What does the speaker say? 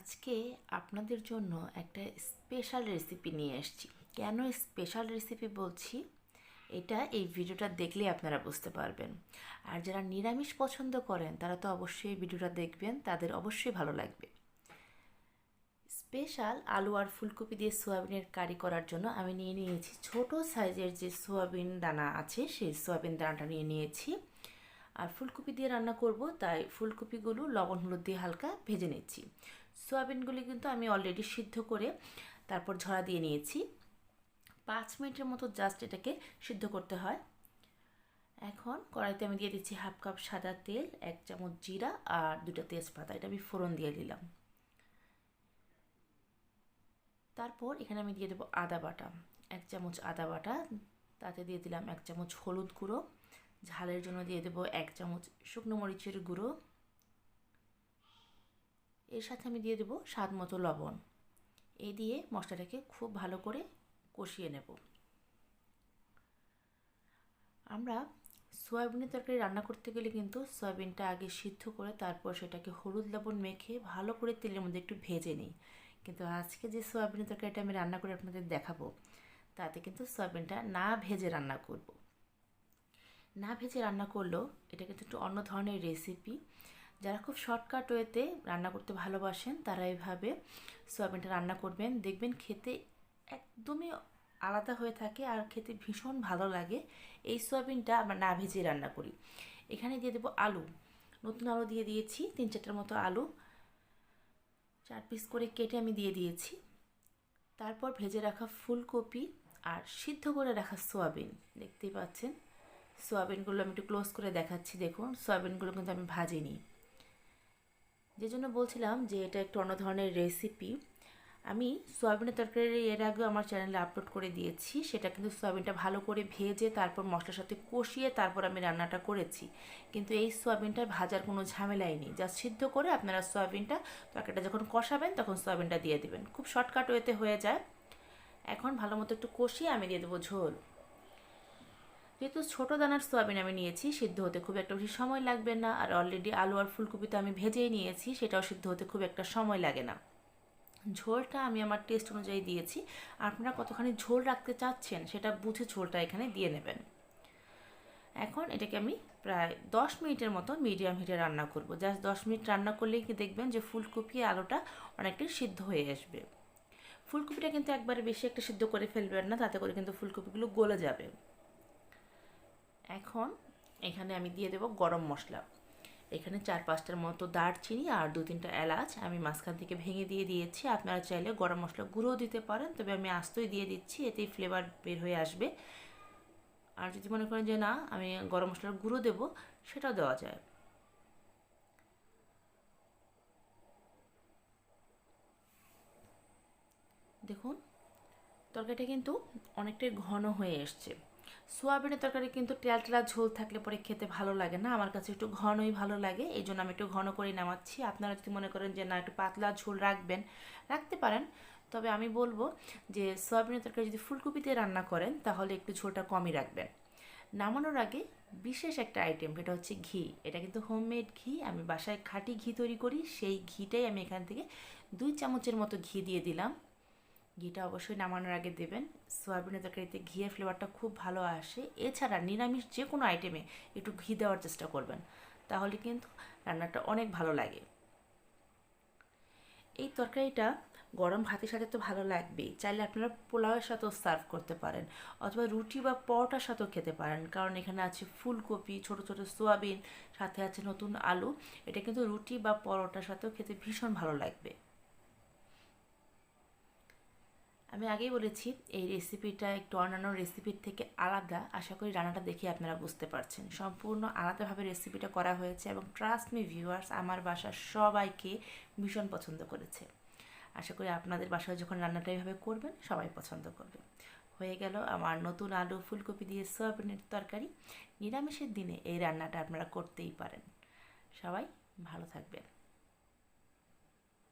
আজকে আপনাদের জন্য একটা স্পেশাল রেসিপি নিয়ে এসেছি। কেন স্পেশাল রেসিপি বলছি? এটা এই ভিডিওটা দেখলে আপনারা বুঝতে পারবেন। আর যারা নিরামিষ পছন্দ করেন, তারা তো অবশ্যই ভিডিওটা দেখবেন, তাদের অবশ্যই ভালো লাগবে। স্পেশাল আলু আর ফুলকপি দিয়ে সোয়াবিনের কারি করার জন্য আমি নিয়ে নিয়েছি ছোট সাইজের যে সোয়াবিন দানা আছে, সেই সোয়াবিন দানাটা নিয়ে নিয়েছি। আর ফুলকপি দিয়ে রান্না করব, তাই ফুলকপিগুলো লবণ হলুদ দিয়ে হালকা ভেজে নিচ্ছি। সোয়াবিনগুলি কিন্তু আমি অলরেডি সিদ্ধ করে তারপর ঝরা দিয়ে নিয়েছি। পাঁচ মিনিটের মতো জাস্ট এটাকে সিদ্ধ করতে হয়। এখন কড়াইতে আমি দিয়ে দিচ্ছি হাফ কাপ সাদা তেল, এক চামচ জিরা আর দুটা তেজপাতা। এটা আমি ফোড়ন দিয়ে দিলাম। তারপর এখানে আমি দিয়ে দেবো আদা বাটা। এক চামচ আদা বাটা, তাতে দিয়ে দিলাম এক চামচ হলুদ গুঁড়ো। ঝালের জন্য দিয়ে দেবো এক চামচ শুকনো মরিচের গুঁড়ো। এর সাথে আমি দিয়ে দেবো স্বাদ মতো লবণ। এ দিয়ে মশলাটাকে খুব ভালো করে কষিয়ে নেব। আমরা সয়াবিনের তরকারি রান্না করতে গেলে কিন্তু সয়াবিনটা আগে সিদ্ধ করে তারপর সেটাকে হলুদ লবণ মেখে ভালো করে তেলের মধ্যে একটু ভেজে নিই। কিন্তু আজকে যে সয়াবিনের তরকারিটা আমি রান্না করে আপনাদের দেখাবো, তাতে কিন্তু সয়াবিনটা না ভেজে রান্না করব। না ভেজে রান্না করলেও এটা কিন্তু একটু অন্য ধরনের রেসিপি যারা খুব শর্টকাট ওয়েতে রান্না করতে ভালোবাসেন, তারা এইভাবে সয়াবিনটা রান্না করবেন। দেখবেন খেতে একদমই আলাদা হয়ে থাকে আর খেতে ভীষণ ভালো লাগে। এই সয়াবিনটা আমরা না ভেজে রান্না করি। এখানে দিয়ে দেবো আলু। নতুন আলু দিয়ে দিয়েছি, তিন চারটার মতো আলু। চার পিস করে কেটে আমি দিয়ে দিয়েছি। তারপর ভেজে রাখা ফুলকপি আর সিদ্ধ করে রাখা সোয়াবিন। দেখতেই পাচ্ছেন। সোয়াবিনগুলো আমি একটু ক্লোজ করে দেখাচ্ছি, দেখুন। সোয়াবিনগুলো কিন্তু আমি ভাজিনি। যে জন্য বলছিলাম যে এটা একটু অন্য ধরনের রেসিপি আমি সোয়াবিনের তরকারি এর আগেও আমার চ্যানেলে আপলোড করে দিয়েছি। সেটা কিন্তু সোয়াবিনটা ভালো করে ভেজে, তারপর মশলার সাথে কষিয়ে, তারপর আমি রান্নাটা করেছি। কিন্তু এই সোয়াবিনটার ভাজার কোনো ঝামেলাই নেই। যা সিদ্ধ করে আপনারা সোয়াবিনটা, তরকারিটা যখন কষাবেন, তখন সোয়াবিনটা দিয়ে দেবেন। খুব শর্টকাট ওয়েতে হয়ে যায়। এখন ভালো মতো একটু কষিয়ে আমি দিয়ে দেবো ঝোল। যেহেতু ছোটো দানার সোয়াবিন আমি নিয়েছি, সিদ্ধ হতে খুব একটা বেশি সময় লাগবে না। আর অলরেডি আলু আর ফুলকপি তো আমি ভেজেই নিয়েছি, সেটাও সিদ্ধ হতে খুব একটা সময় লাগে না। ঝোলটা আমি আমার টেস্ট অনুযায়ী দিয়েছি। আপনারা কতখানি ঝোল রাখতে চাচ্ছেন, সেটা বুঝে ঝোলটা এখানে দিয়ে নেবেন। এখন এটাকে আমি প্রায় দশ মিনিটের মতো মিডিয়াম হিটে রান্না করব। জাস্ট দশ মিনিট রান্না করলেই কি দেখবেন যে ফুলকপি, আলুটা অনেকটাই সিদ্ধ হয়ে আসবে। ফুলকপিটা কিন্তু একবারে বেশি একটা সিদ্ধ করে ফেলবেন না, তাতে করে কিন্তু ফুলকপিগুলো গলে যাবে। এখন এখানে আমি দিয়ে দেব গরম মশলা। এখানে চার পাঁচটার মতো দারচিনি আর দু তিনটা এলাচ আমি মাঝখান থেকে ভেঙে দিয়ে দিয়েছি। আপনারা চাইলে গরম মশলা গুঁড়ো দিতে পারেন, তবে আমি আস্তই দিয়ে দিচ্ছি, এতেই ফ্লেভার বের হয়ে আসবে। আর যদি মনে করেন যে না, আমি গরম মশলার গুঁড়ো দেবো, সেটাও দেওয়া যায়। দেখুন, তরকারিটা কিন্তু অনেকটাই ঘন হয়ে এসছে। সোয়াবিনের তরকারি কিন্তু টেলা ঝোল থাকলে পরে খেতে ভালো লাগে না। আমার কাছে একটু ঘনই ভালো লাগে, এই জন্য আমি একটু ঘন করে নামাচ্ছি। আপনারা যদি মনে করেন যে না, একটু পাতলা ঝোল রাখবেন, রাখতে পারেন। তবে আমি বলব যে, সোয়াবিনের তরকারি যদি ফুলকপিতে রান্না করেন, তাহলে একটু ঝোলটা কমই রাখবেন। নামানোর আগে বিশেষ একটা আইটেম এটা হচ্ছে ঘি। এটা কিন্তু হোমমেড ঘি। আমি বাসায় খাঁটি ঘি তৈরি করি, সেই ঘিটাই আমি এখান থেকে দুই চামচের মতো ঘি দিয়ে দিলাম। ঘিটা অবশ্যই নামানোর আগে দেবেন। সোয়াবিনের তরকারিতে ঘিয়ের ফ্লেভারটা খুব ভালো আসে। এছাড়া নিরামিষ যে কোনো আইটেমে একটু ঘি দেওয়ার চেষ্টা করবেন। তাহলে কিন্তু রান্নাটা অনেক ভালো লাগে। এই তরকারিটা গরম ভাতের সাথে তো ভালো লাগবেই। চাইলে আপনারা পোলাওয়ের সাথেও সার্ভ করতে পারেন। অথবা রুটি বা পরোটার সাথেও খেতে পারেন। কারণ এখানে আছে ফুলকপি, ছোট ছোট সোয়াবিন, সাথে আছে নতুন আলু। এটা কিন্তু রুটি বা পরোটার সাথেও খেতে ভীষণ ভালো লাগবে। আমি আগেই বলেছি, এই রেসিপিটা একটু অন্যান্য রেসিপির থেকে আলাদা। আশা করি রান্নাটা দেখে আপনারা বুঝতে পারছেন। সম্পূর্ণ আলাদাভাবে রেসিপিটা করা হয়েছে এবং ট্রাস্ট মি ভিউয়ার্স আমার বাসার সবাইকে ভীষণ পছন্দ করেছে। আশা করি আপনাদের বাসায় যখন রান্নাটা এইভাবে করবেন, সবাই পছন্দ করবে। হয়ে গেল আমার নতুন আলু ফুলকপি দিয়ে সোয়াবিনের তরকারি। নিরামিষের দিনে এই রান্নাটা আপনারা করতেই পারেন। সবাই ভালো থাকবেন।